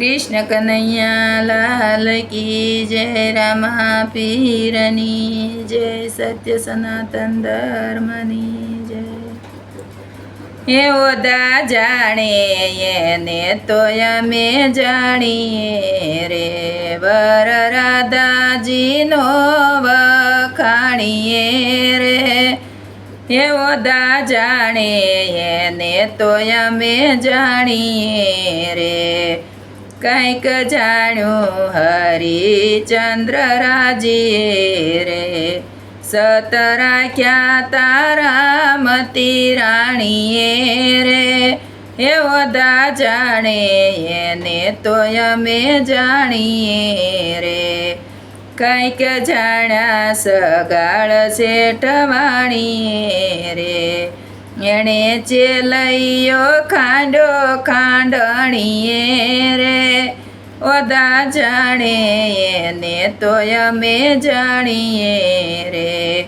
કૃષ્ણ કનૈયા લાલ કી જય, રામા પીરની જય, સત્ય સનાતન ધર્મની જય. એવો દા જાણે, એને તો અમે જાણીએ રે. વર રાધાજીનો વખાણીએ રે. એવો દા જાણે, એને તો અમે જાણીએ રે. કંઈક જાણ્યું હરિચંદ્ર રાજીએ રે. સતરાખ્યા તારા મતી રાણીએ રે. હે બધા જાણે એને તો અમે જાણીએ રે. કંઈક જાણ્યા સગાળ શેઠવાણીએ રે. એણે ચેલૈયો ખાંડો ખાંડણીએ ઓદા જાણે, એને તો અમે જાણીએ રે.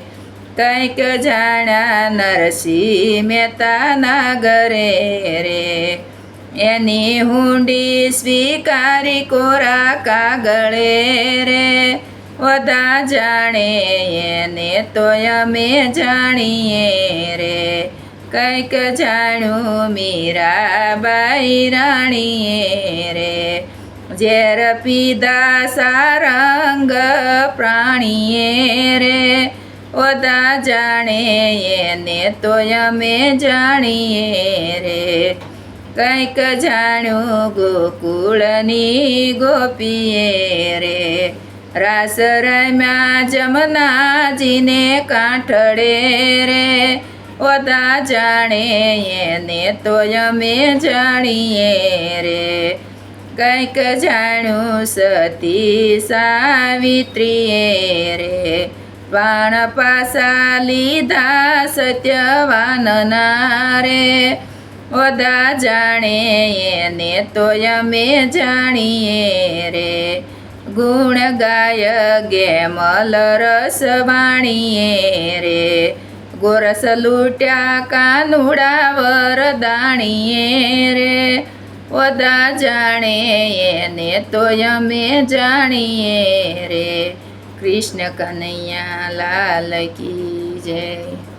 કંઈક જાણ્યા નરસિંહ મહેતાના ઘરે રે. એની હુંડી સ્વીકારી કોરા કાગળે રે. બધા જાણે, એને તો અમે જાણીએ રે. કંઈક જાણું મીરાબાઈ રાણીએ રે. ઝેર પીધા સારંગ પ્રાણીએ રે. ઓદા જાણે એને તો અમે જાણીએ રે. કંઈક જાણ્યું ગોકુળની ગોપીએ રે. રાસ રમ્યા જમનાજીને કાંઠડે રે. ઓદા જાણે એને તો અમે જાણીએ રે. કંઈક જાણ્યું સતી સાવિત્રીએ રે. પાણ પાસા લીધા સત્યવાનના રે. ઓદા જાણે એને તો અમે જાણીએ રે. ગુણ ગાય ગેમલ રસ વાણીએ રે. ગોરસ લૂટ્યા કાનુડા વરદાણીએ રે. ઓદા જાણે એને તો અમે જાણીએ રે. કૃષ્ણ કનૈયા લાલ કી જય.